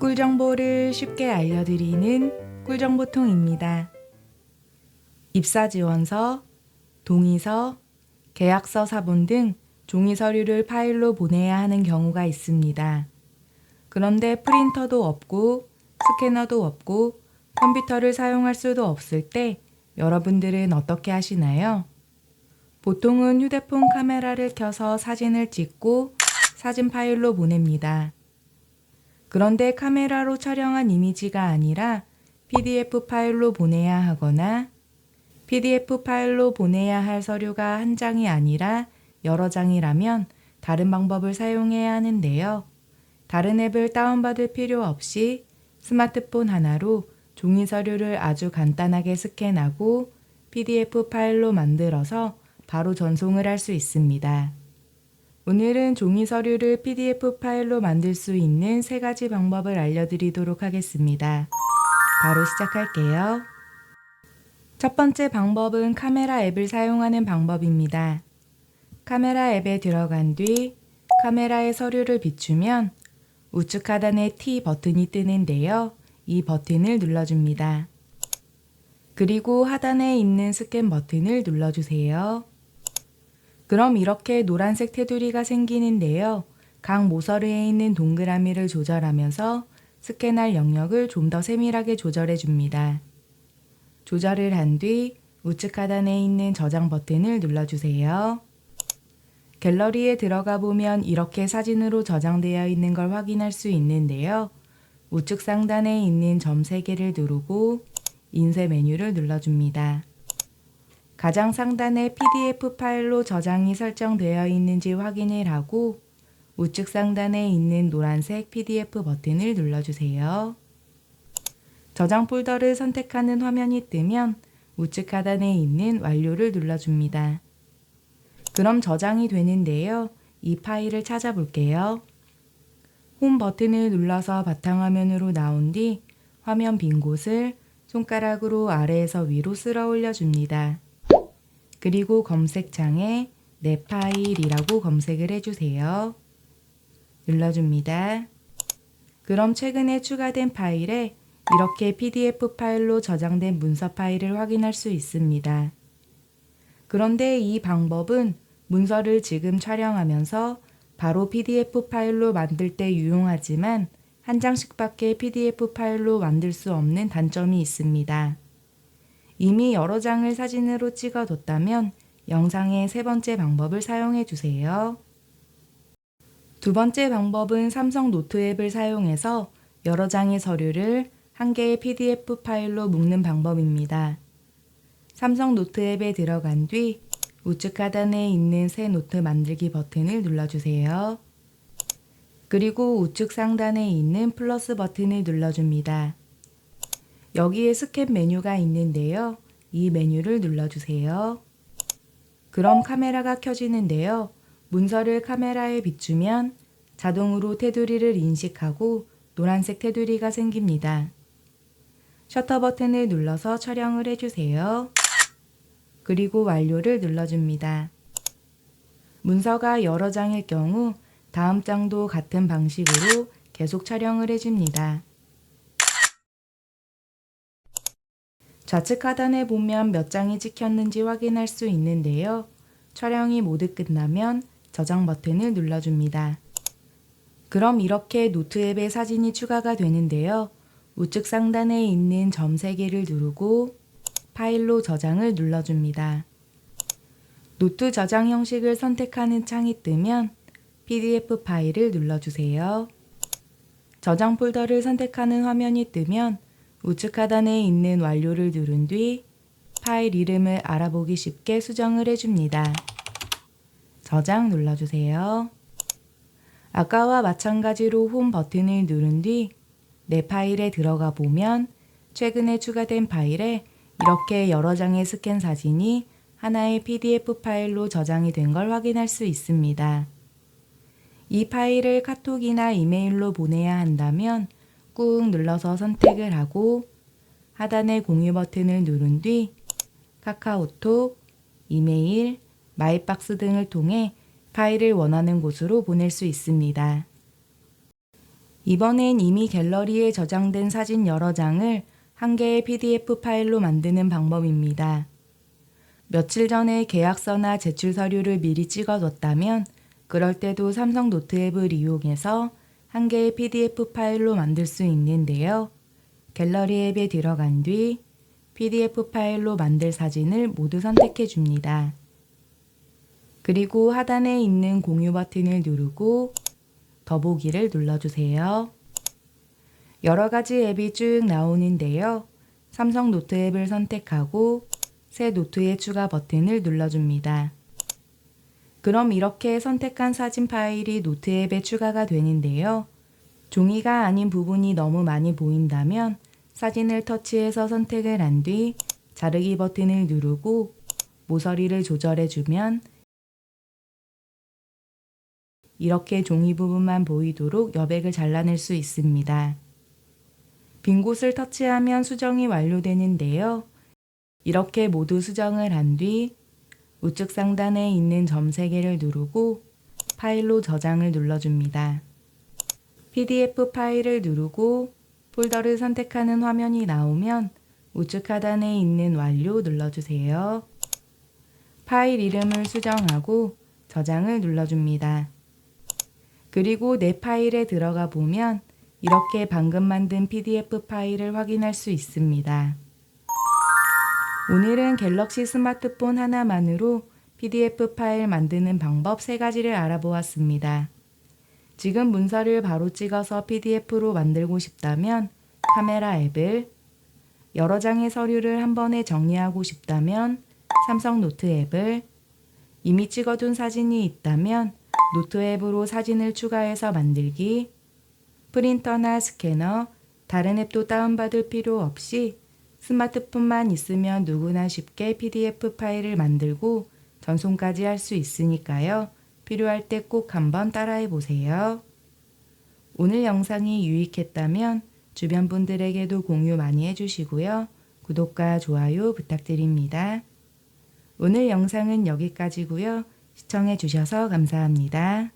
꿀 정보를 쉽게 알려드리는 꿀정보통입니다. 입사 지원서, 동의서, 계약서 사본 등 종이 서류를 파일로 보내야 하는 경우가 있습니다. 그런데 프린터도 없고 스캐너도 없고 컴퓨터를 사용할 수도 없을 때 여러분들은 어떻게 하시나요? 보통은 휴대폰 카메라를 켜서 사진을 찍고 사진 파일로 보냅니다. 그런데 카메라로 촬영한 이미지가 아니라 PDF 파일로 보내야 하거나 PDF 파일로 보내야 할 서류가 한 장이 아니라 여러 장이라면 다른 방법을 사용해야 하는데요. 다른 앱을 다운받을 필요 없이 스마트폰 하나로 종이 서류를 아주 간단하게 스캔하고 PDF 파일로 만들어서 바로 전송을 할 수 있습니다. 오늘은 종이 서류를 PDF 파일로 만들 수 있는 세 가지 방법을 알려드리도록 하겠습니다. 바로 시작할게요. 첫 번째 방법은 카메라 앱을 사용하는 방법입니다. 카메라 앱에 들어간 뒤 카메라의 서류를 비추면 우측 하단에 T 버튼이 뜨는데요. 이 버튼을 눌러줍니다. 그리고 하단에 있는 스캔 버튼을 눌러주세요. 그럼 이렇게 노란색 테두리가 생기는데요. 각 모서리에 있는 동그라미를 조절하면서 스캔할 영역을 좀 더 세밀하게 조절해 줍니다. 조절을 한 뒤 우측 하단에 있는 저장 버튼을 눌러주세요. 갤러리에 들어가 보면 이렇게 사진으로 저장되어 있는 걸 확인할 수 있는데요. 우측 상단에 있는 점 3개를 누르고 인쇄 메뉴를 눌러줍니다. 가장 상단에 PDF 파일로 저장이 설정되어 있는지 확인을 하고 우측 상단에 있는 노란색 PDF 버튼을 눌러주세요. 저장 폴더를 선택하는 화면이 뜨면 우측 하단에 있는 완료를 눌러줍니다. 그럼 저장이 되는데요. 이 파일을 찾아볼게요. 홈 버튼을 눌러서 바탕화면으로 나온 뒤 화면 빈 곳을 손가락으로 아래에서 위로 쓸어 올려줍니다. 그리고 검색창에 내 파일이라고 검색을 해주세요. 눌러줍니다. 그럼 최근에 추가된 파일에 이렇게 PDF 파일로 저장된 문서 파일을 확인할 수 있습니다. 그런데 이 방법은 문서를 지금 촬영하면서 바로 PDF 파일로 만들 때 유용하지만 한 장씩밖에 PDF 파일로 만들 수 없는 단점이 있습니다. 이미 여러 장을 사진으로 찍어뒀다면 영상의 세 번째 방법을 사용해 주세요. 두 번째 방법은 삼성 노트 앱을 사용해서 여러 장의 서류를 한 개의 PDF 파일로 묶는 방법입니다. 삼성 노트 앱에 들어간 뒤 우측 하단에 있는 새 노트 만들기 버튼을 눌러주세요. 그리고 우측 상단에 있는 플러스 버튼을 눌러줍니다. 여기에 스캔 메뉴가 있는데요. 이 메뉴를 눌러주세요. 그럼 카메라가 켜지는데요. 문서를 카메라에 비추면 자동으로 테두리를 인식하고 노란색 테두리가 생깁니다. 셔터 버튼을 눌러서 촬영을 해주세요. 그리고 완료를 눌러줍니다. 문서가 여러 장일 경우 다음 장도 같은 방식으로 계속 촬영을 해줍니다. 좌측 하단에 보면 몇 장이 찍혔는지 확인할 수 있는데요. 촬영이 모두 끝나면 저장 버튼을 눌러줍니다. 그럼 이렇게 노트 앱에 사진이 추가가 되는데요. 우측 상단에 있는 점 3개를 누르고 파일로 저장을 눌러줍니다. 노트 저장 형식을 선택하는 창이 뜨면 PDF 파일을 눌러주세요. 저장 폴더를 선택하는 화면이 뜨면 우측 하단에 있는 완료를 누른 뒤 파일 이름을 알아보기 쉽게 수정을 해줍니다. 저장 눌러주세요. 아까와 마찬가지로 홈 버튼을 누른 뒤 내 파일에 들어가 보면 최근에 추가된 파일에 이렇게 여러 장의 스캔 사진이 하나의 PDF 파일로 저장이 된 걸 확인할 수 있습니다. 이 파일을 카톡이나 이메일로 보내야 한다면 꾹 눌러서 선택을 하고 하단의 공유 버튼을 누른 뒤 카카오톡, 이메일, 마이박스 등을 통해 파일을 원하는 곳으로 보낼 수 있습니다. 이번엔 이미 갤러리에 저장된 사진 여러 장을 한 개의 PDF 파일로 만드는 방법입니다. 며칠 전에 계약서나 제출 서류를 미리 찍어뒀다면 그럴 때도 삼성 노트 앱을 이용해서 한 개의 PDF 파일로 만들 수 있는데요. 갤러리 앱에 들어간 뒤 PDF 파일로 만들 사진을 모두 선택해 줍니다. 그리고 하단에 있는 공유 버튼을 누르고 더보기를 눌러주세요. 여러 가지 앱이 쭉 나오는데요. 삼성 노트 앱을 선택하고 새 노트의 추가 버튼을 눌러줍니다. 그럼 이렇게 선택한 사진 파일이 노트 앱에 추가가 되는데요. 종이가 아닌 부분이 너무 많이 보인다면 사진을 터치해서 선택을 한 뒤 자르기 버튼을 누르고 모서리를 조절해주면 이렇게 종이 부분만 보이도록 여백을 잘라낼 수 있습니다. 빈 곳을 터치하면 수정이 완료되는데요. 이렇게 모두 수정을 한 뒤 우측 상단에 있는 점 3개를 누르고 파일로 저장을 눌러줍니다. PDF 파일을 누르고 폴더를 선택하는 화면이 나오면 우측 하단에 있는 완료 눌러주세요. 파일 이름을 수정하고 저장을 눌러줍니다. 그리고 내 파일에 들어가 보면 이렇게 방금 만든 PDF 파일을 확인할 수 있습니다. 오늘은 갤럭시 스마트폰 하나만으로 PDF 파일 만드는 방법 3가지를 알아보았습니다. 지금 문서를 바로 찍어서 PDF로 만들고 싶다면 카메라 앱을, 여러 장의 서류를 한 번에 정리하고 싶다면 삼성 노트 앱을, 이미 찍어둔 사진이 있다면 노트 앱으로 사진을 추가해서 만들기, 프린터나 스캐너, 다른 앱도 다운받을 필요 없이 스마트폰만 있으면 누구나 쉽게 PDF 파일을 만들고 전송까지 할 수 있으니까요. 필요할 때 꼭 한번 따라해 보세요. 오늘 영상이 유익했다면 주변 분들에게도 공유 많이 해주시고요. 구독과 좋아요 부탁드립니다. 오늘 영상은 여기까지고요. 시청해 주셔서 감사합니다.